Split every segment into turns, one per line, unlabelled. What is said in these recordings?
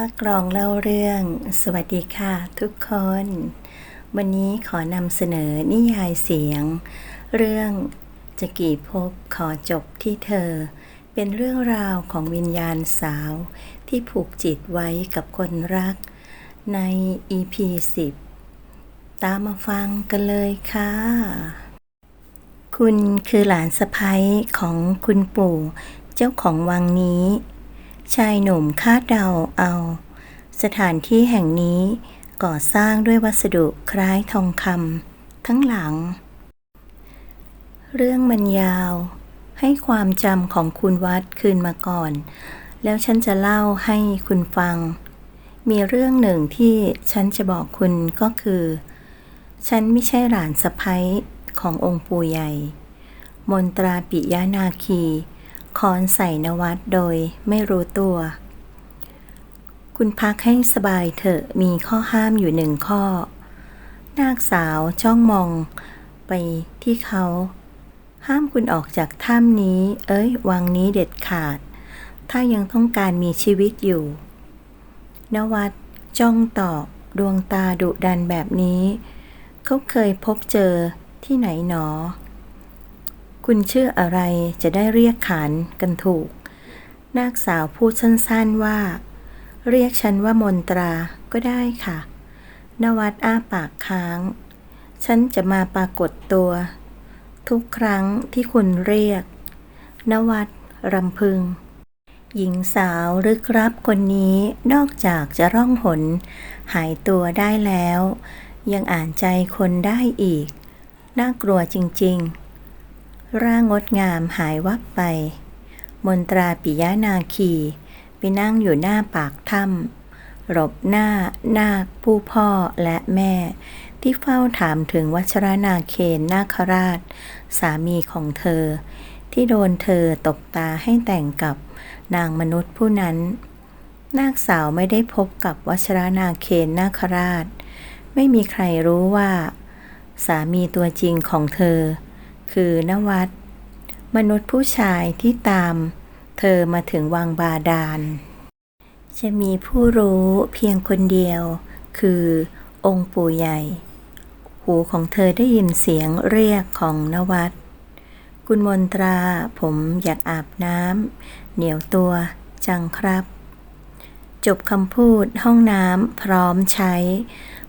ป้ากรองเล่าเรื่อง สวัสดีค่ะทุกคน วันนี้ขอนำเสนอนิยายเสียง เรื่องจะกี่ภพขอจบที่เธอ เป็นเรื่องราวของวิญญาณสาว ที่ผูกจิตไว้กับคนรัก ใน EP 10 ตามมาฟังกันเลยค่ะ คุณคือหลานสะพ้ยของคุณปู่ เจ้าของวังนี้ ชายหนุ่มคาดเดาเอา สถานที่แห่งนี้ก่อสร้างด้วยวัสดุคล้ายทองคำทั้งหลัง เรื่องมันยาว ให้ความจำของคุณวัดคืนมาก่อน แล้วฉันจะเล่าให้คุณฟัง มีเรื่องหนึ่งที่ฉันจะบอกคุณก็คือ ฉันไม่ใช่หลานสะพ้ยขององค์ปู่ใหญ่ มนตราปิยานาคี คอนใส่นวัดโดยไม่รู้ตัว คุณพักให้สบายเถอะมีข้อห้ามอยู่หนึ่งข้อ นาคสาวจ้องมองไปที่เขา ห้ามคุณออกจากถ้ำนี้ เอ้ย วังนี้เด็ดขาด ถ้ายังต้องการมีชีวิตอยู่ นวัดจ้องตอบดวงตาดุดันแบบนี้ เขาเคยพบเจอที่ไหนหนอ คุณชื่ออะไรจะได้เรียกขานกันถูก นาคสาวพูดสั้นๆว่า เรียกฉันว่ามนตราก็ได้ค่ะ นวัดอ้าปากค้าง ฉันจะมาปรากฏตัว ทุกครั้งที่คุณเรียก นวัดรำพึง หญิงสาวลึกรับคนนี้นอกจากจะร่องหน หายตัวได้แล้ว ยังอ่านใจคนได้อีก น่ากลัวจริง ๆ ร่างงดงามหายวับไป มนตราปิยานาคี ไปนั่งอยู่หน้าปากถ้ำหลบหน้านาคผู้พ่อและแม่ ที่เฝ้าถามถึงวัชรนาเคนนาคราช สามีของเธอ ที่โดนเธอตบตาให้แต่งกับนางมนุษย์ผู้นั้น นาคสาวไม่ได้พบกับวัชรนาเคนนาคราช ไม่มีใครรู้ว่า สามีตัวจริงของเธอ คือนวัดมนุษย์ผู้ชายที่ตาม เธอมาถึงวังบาดาล จะมีผู้รู้เพียงคนเดียว คือองค์ปู่ใหญ่ หูของเธอได้ยินเสียงเรียกของนวัดคุณมนตราผมอยากอาบน้ำเหนียวตัวจังครับ จบคำพูดห้องน้ำพร้อมใช้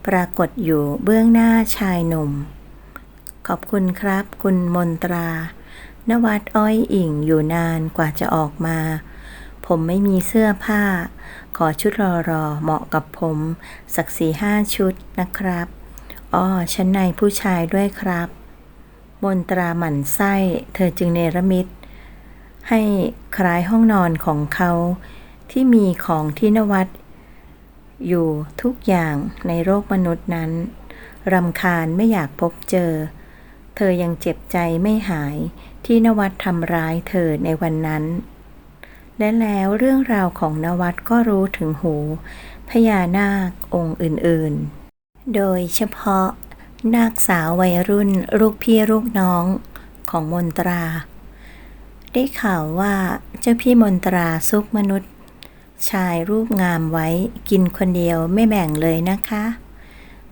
ปรากฏอยู่เบื้องหน้าชายหนุ่ม ขอบคุณครับ คุณมนตรา นวัดอ้อยอิ่งอยู่นานกว่าจะออกมา ผมไม่มีเสื้อผ้า ขอชุดรอรอเหมาะกับผม สักสี่ห้าชุดนะครับอ้อชั้นในผู้ชายด้วยครับ มนตราหมั่นไส้ เธอจึงเนรมิต ให้คล้ายห้องนอนของเขาที่มีของที่นวัด อยู่ทุกอย่างในโลกมนุษย์นั้น รำคาญไม่อยากพบเจอ เธอยังเจ็บใจไม่หายที่นวัดทำร้ายเธอในวันนั้น และแล้วเรื่องราวของนวัดก็รู้ถึงหู พญานาคองค์อื่นๆ โดยเฉพาะนาคสาววัยรุ่นลูกพี่ลูกน้องของมนตรา ได้ข่าวว่าเจ้าพี่มนตราซุกมนุษย์ ชายรูปงามไว้กินคนเดียวไม่แบ่งเลยนะคะ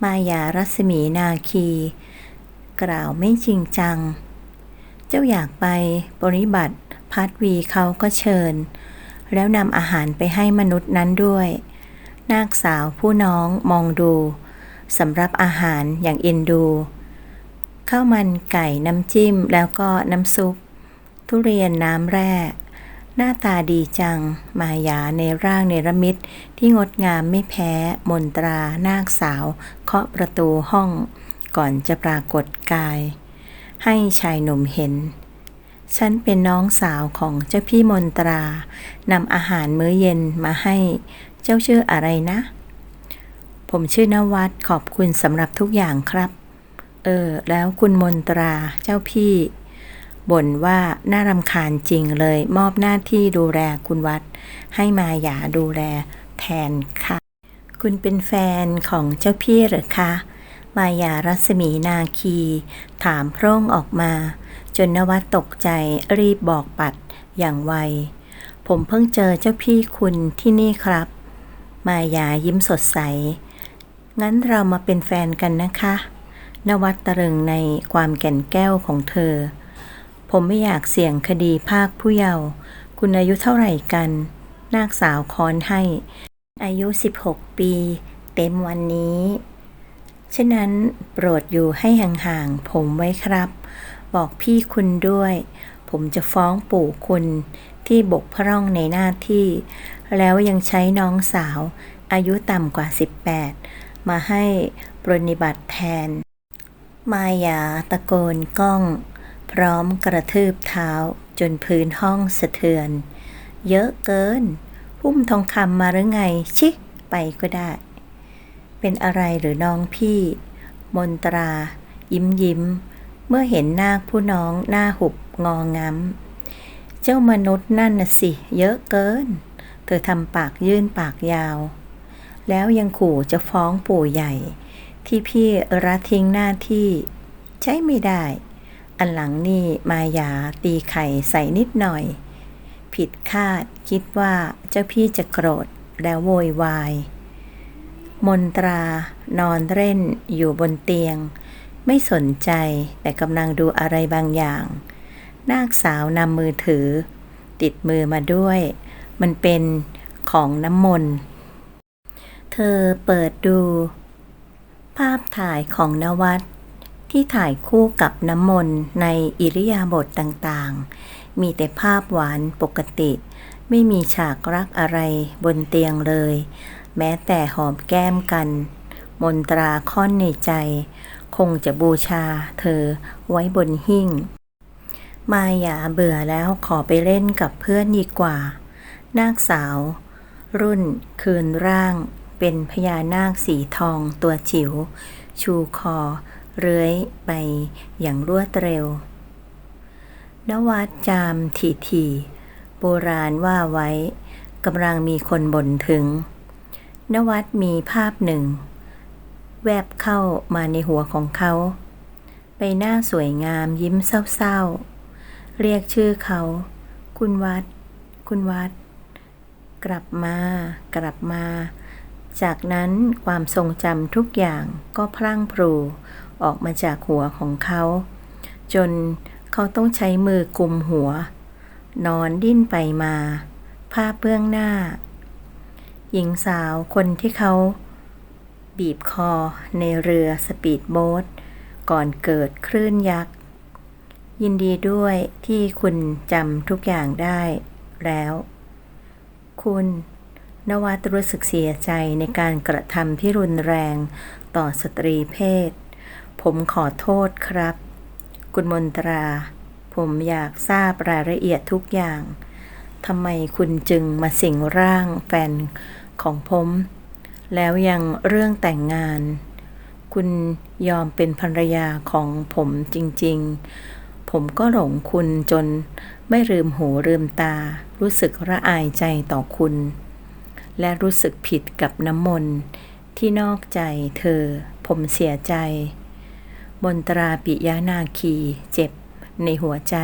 มายารัศมีนาคี กล่าวไม่จริงจัง เจ้าอยากไปปริบัติพัดวีเขาก็เชิญ แล้วนำอาหารไปให้มนุษย์นั้นด้วย นาคสาวผู้น้องมองดูสำหรับอาหารอย่างเอ็นดูข้าวมันไก่น้ำจิ้มแล้วก็น้ำซุป ทุเรียนน้ำแร่ หน้าตาดีจัง มายาในร่างเนรมิตที่งดงามไม่แพ้ มนตรานาคสาว เคาะประตูห้อง ก่อนจะปรากฏกาย ให้ชายหนุ่มเห็น ฉันเป็นน้องสาวของเจ้าพี่มนตรานำอาหารมื้อเย็นมาให้ เจ้าชื่ออะไรนะ ผมชื่อนวัดขอบคุณสำหรับทุกอย่างครับ เออ แล้วคุณมนตราเจ้าพี่บ่นว่าน่ารำคาญจริงเลยมอบหน้าที่ดูแลคุณวัด ให้มาหยาดูแลแทนค่ะ คุณเป็นแฟนของเจ้าพี่หรือคะ มายารัศมีนาคี ถามพร่งออกมา จนนวัดตกใจรีบบอกปัดอย่างไว ผมเพิ่งเจอเจ้าพี่คุณที่นี่ครับ มายายิ้มสดใส งั้นเรามาเป็นแฟนกันนะคะ นวัดตะลึงในความแก่นแก้วของเธอ ผมไม่อยากเสี่ยงคดีภาคผู้เยาว์คุณอายุเท่าไหร่กัน นาคสาวค้อนให้ อายุ 16 ปี เต็มวันนี้ ฉะนั้นโปรดอยู่ให้ห่างๆผมไว้ครับ บอกพี่คุณด้วย ผมจะฟ้องปู่คุณที่บกพร่องในหน้าที่ แล้วยังใช้น้องสาวอายุต่ำกว่า 18 มาให้ปรนนิบัติแทน มายาตะโกนก้อง พร้อมกระทืบเท้าจนพื้นห้องสะเทือน เยอะเกินพุ่มทองคำมาหรือไง ชิ ไปก็ได้ เป็นอะไรหรือน้องพี่ มนตรา ยิ้มยิ้ม เมื่อเห็นนาคผู้น้องหน้าหุบงองง้ำ เจ้ามนุษย์นั่นน่ะสิ เยอะเกิน เธอทำปากยื่นปากยาว แล้วยังขู่จะฟ้องปู่ใหญ่ ที่พี่ละทิ้งหน้าที่ ใช้ไม่ได้ อันหลังนี่มายาตีไข่ใส่นิดหน่อย ผิดคาดคิดว่าเจ้าพี่จะโกรธแล้วโวยวาย มนตรานอนเล่นอยู่บนเตียง ไม่สนใจแต่กำลังดูอะไรบางอย่าง นาคสาวนำมือถือ ติดมือมาด้วย มันเป็นของน้ำมนต์เธอเปิดดู ภาพถ่ายของนวัดที่ถ่ายคู่กับน้ำมนต์ในอิริยาบถต่างๆ มีแต่ภาพหวานปกติ ไม่มีฉากรักอะไรบนเตียงเลย แม้แต่หอมแก้มกัน มนตราค่อนในใจ คงจะบูชาเธอไว้บนหิ้ง มาอย่าเบื่อแล้วขอไปเล่นกับเพื่อนดีกว่า นาคสาว รุ่นคืนร่าง เป็นพญานาคสีทองตัวจิ๋ว ชูคอเลื้อยไปอย่างรวดเร็ว นวัดจามทีทีโบราณว่าไว้กำลังมีคนบ่นถึง นวัดมีภาพหนึ่ง แวบเข้ามาในหัวของเขาไปหน้าสวยงามยิ้มเศร้าๆ เรียกชื่อเขา คุณวัด คุณวัด กลับมา กลับมา จากนั้นความทรงจำทุกอย่างก็พลั่งพรูออกมาจากหัวของเขา จนเขาต้องใช้มือกุมหัว นอนดิ้นไปมา ภาพเบื้องหน้า หญิงสาวคนที่เขา บีบคอในเรือสปีดโบ๊ทก่อนเกิดคลื่นยักษ์ ยินดีด้วยที่คุณจำทุกอย่างได้แล้ว คุณนวัตรู้สึกเสียใจในการกระทำที่รุนแรงต่อสตรีเพศ ผมขอโทษครับ คุณมนตรา ผมอยากทราบรายละเอียดทุกอย่างทำไมคุณจึงมาสิงร่างแฟน ของผม แล้วยังเรื่องแต่งงาน คุณยอมเป็นภรรยาของผมจริง ๆ ผมก็หลงคุณจนไม่ลืมหูลืมตา รู้สึกระอายใจต่อคุณ และรู้สึกผิดกับน้ำมนต์ที่นอกใจเธอ ผมเสียใจ มนตราปิยานาคีเจ็บในหัวใจ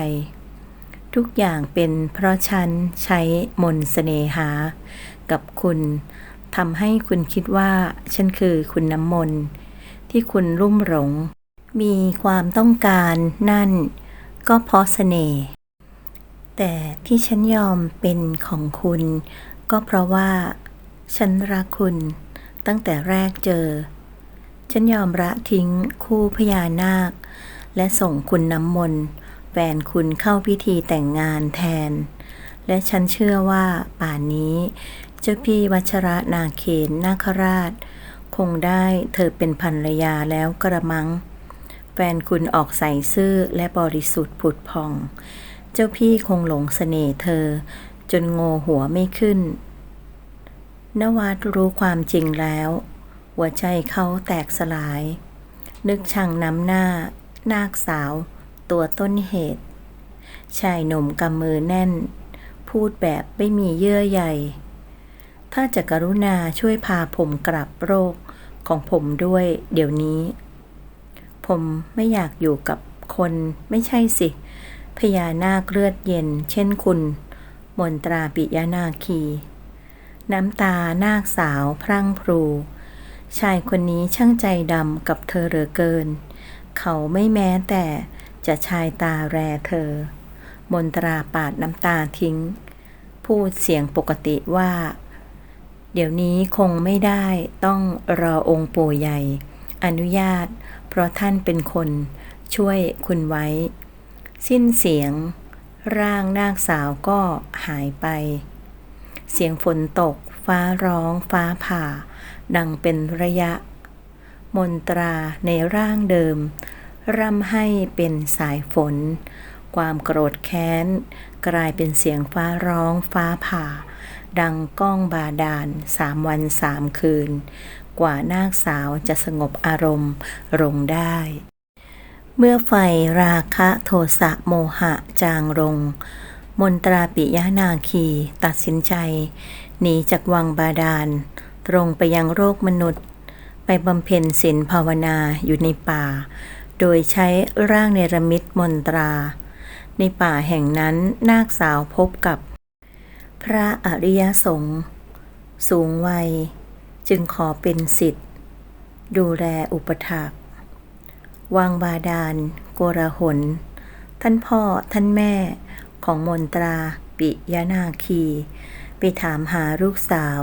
ทุกอย่างเป็นเพราะฉันใช้มนต์เสน่หา กับคุณทำให้คุณคิดว่า ฉันคือคุณน้ำมนต์ที่คุณรุ่มหลง มีความต้องการนั่น ก็เพราะเสน่ห์แต่ที่ฉันยอมเป็นของคุณ ก็เพราะว่า ฉันรักคุณตั้งแต่แรกเจอ ฉันยอมละทิ้งคู่พญานาค และส่งคุณน้ำมนต์แฟนคุณเข้าพิธีแต่งงานแทน และฉันเชื่อว่าป่านนี้ เจ้าพี่วัชระนาเคนนาคราช คงได้เธอเป็นภรรยาแล้วกระมัง แฟนคุณออกใส่ซื่อและบริสุทธิ์ผุดพอง เจ้าพี่คงหลงเสน่ห์เธอ จนโงหัวไม่ขึ้น นวัดรู้ความจริงแล้ว หัวใจเขาแตกสลาย นึกชังน้ำหน้า นาคสาว ตัวต้นเหตุ ชายหนุ่มกำมือแน่น พูดแบบไม่มีเยื่อใย ถ้าจะกรุณาช่วยพาผมกลับโรคของผมด้วยเดี๋ยวนี้ ผมไม่อยากอยู่กับคนไม่ใช่สิ พญานาคเลือดเย็น เช่นคุณ มนตราปิยานาคี น้ำตานาคสาวพรั่งพรู ชายคนนี้ช่างใจดำกับเธอเหลือเกิน เขาไม่แม้แต่จะชายตาแรเธอ มนตราปาดน้ำตาทิ้ง พูดเสียงปกติว่า เดี๋ยวนี้คงไม่ได้ต้องรอองค์ปู่ใหญ่ อนุญาต เพราะท่านเป็นคนช่วยคุณไว้ สิ้นเสียง ร่างนาคสาวก็หายไป เสียงฝนตก ฟ้าร้อง ฟ้าผ่า ดังเป็นระยะ มนตราในร่างเดิม ร่ำให้เป็นสายฝน ความโกรธแค้น กลายเป็นเสียงฟ้าร้อง ฟ้าผ่า ดังก้องบาดาลสามวันสามคืน กว่านาคสาวจะสงบอารมณ์ลงได้ เมื่อไฟราคะโทสะโมหะจางลง มนตราปิยะนาคีตัดสินใจหนีจากวังบาดาล ตรงไปยังโรคมนุษย์ ไปบำเพ็ญศีลภาวนาอยู่ในป่า โดยใช้ร่างเนรมิตมนตรา ในป่าแห่งนั้นนาคสาวพบกับ พระอริยสงฆ์สูงวัย จึงขอเป็นสิทธิ์ ดูแลอุปถักวังบาดาลโกรหน ท่านพ่อท่านแม่ของมนตราปิยนาคี ไปถามหาลูกสาว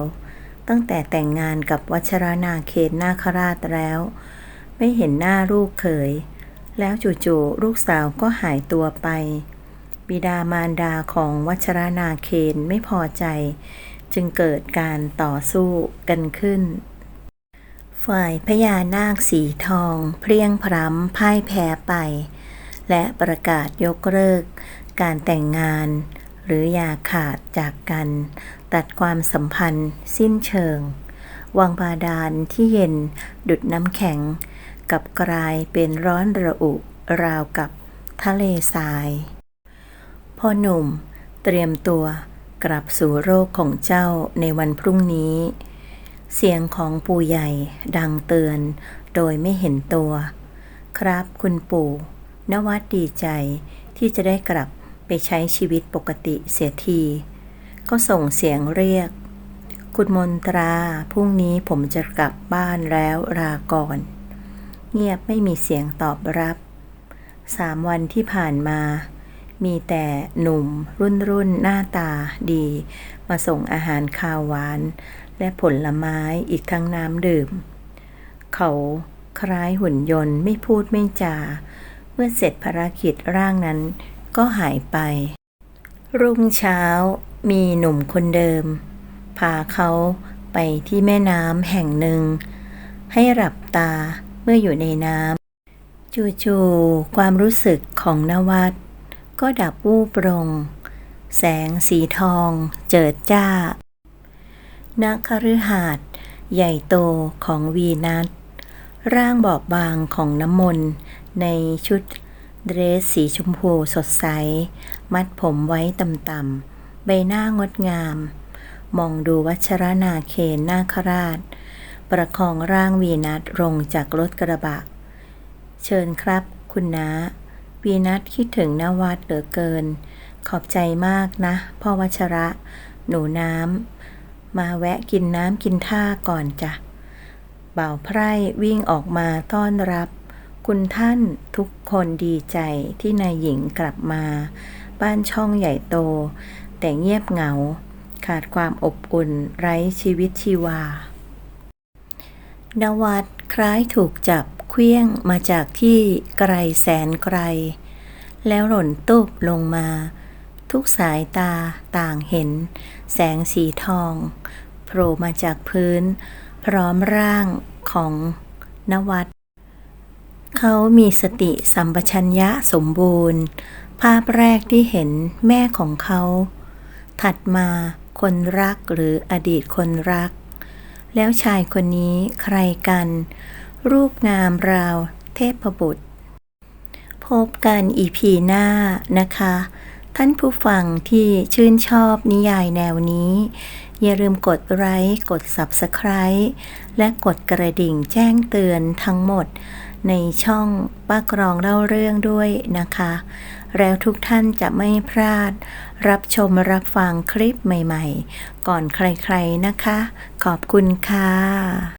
ตั้งแต่แต่งงานกับวัชรนาเคนนาคราชแล้ว ไม่เห็นหน้าลูกเขย แล้วจู่ๆลูกสาวก็หายตัวไป บิดามารดาของวัชรนาเคนไม่พอใจ จึงเกิดการต่อสู้กันขึ้น ฝ่ายพญานาคสีทอง เพรียงพร้ำพ่ายแพ้ไป และประกาศยกเลิก การแต่งงาน หรืออย่าขาดจากกัน ตัดความสัมพันธ์สิ้นเชิง วังบาดาลที่เย็นดุดน้ำแข็ง กับกลายเป็นร้อนระอุราวกับทะเลทราย พ่อหนุ่ม เตรียมตัวกลับสู่โรคของเจ้าในวันพรุ่งนี้ เสียงของปู่ใหญ่ดังเตือน โดยไม่เห็นตัว ครับคุณปู่นวัดดีใจที่จะได้กลับไปใช้ชีวิตปกติเสียที ก็ส่งเสียงเรียก คุณมนตราพรุ่งนี้ผมจะกลับบ้านแล้วลาก่อน เงียบไม่มีเสียงตอบรับ สามวันที่ผ่านมา มีแต่หนุ่มรุ่นรุ่นหน้าตาดี มาส่งอาหารคาวหวาน และผลไม้อีกทั้งน้ำดื่ม เขาคล้ายหุ่นยนต์ไม่พูดไม่จา เมื่อเสร็จภารกิจร่างนั้นก็หายไป รุ่งเช้ามีหนุ่มคนเดิม พาเขาไปที่แม่น้ำแห่งหนึ่ง ให้หลับตาเมื่ออยู่ในน้ำจู่ๆความรู้สึกของนวัด ก็ดับวูบลง แสงสีทองเจิดจ้านักคฤหาสน์ใหญ่โตของวีนัสร่างบอบบางของน้ำมนต์ในชุดเดรสสีชมพูสดใส มัดผมไว้ต่ำๆใบหน้างดงาม มองดูวัชรนาเคนนาคราช ประคองร่างวีนัสลงจากรถกระบะ เชิญครับคุณน้า วีนัสคิดถึงนวัดเหลือเกิน ขอบใจมากนะ พ่อวัชระ หนูน้ำ มาแวะกินน้ำกินท่าก่อนจ้ะ บ่าวไพร่วิ่งออกมาต้อนรับ คุณท่านทุกคนดีใจที่นายหญิงกลับมา บ้านช่องใหญ่โต แต่เงียบเหงา ขาดความอบอุ่นไร้ชีวิตชีวานวัดคล้ายถูกจับ เคลี้ยงมาจากที่ไกลแสนไกล แล้วหล่นตุบลงมา ทุกสายตาต่างเห็น แสงสีทองโผล่มาจากพื้น พร้อมร่างของนวัดเขามีสติสัมปชัญญะสมบูรณ์ ภาพแรกที่เห็นแม่ของเขา ถัดมาคนรักหรืออดีตคนรัก แล้วชายคนนี้ใครกัน รูปงามราวเทพบุตร พบกันอีพีหน้านะคะ ท่านผู้ฟังที่ชื่นชอบนิยายแนวนี้ อย่าลืมกดไลค์กด Subscribe และกดกระดิ่งแจ้งเตือนทั้งหมด ในช่องป้ากรองเล่าเรื่องด้วยนะคะ แล้วทุกท่านจะไม่พลาด รับชมรับฟังคลิปใหม่ๆ ก่อนใครๆนะคะ ขอบคุณค่ะ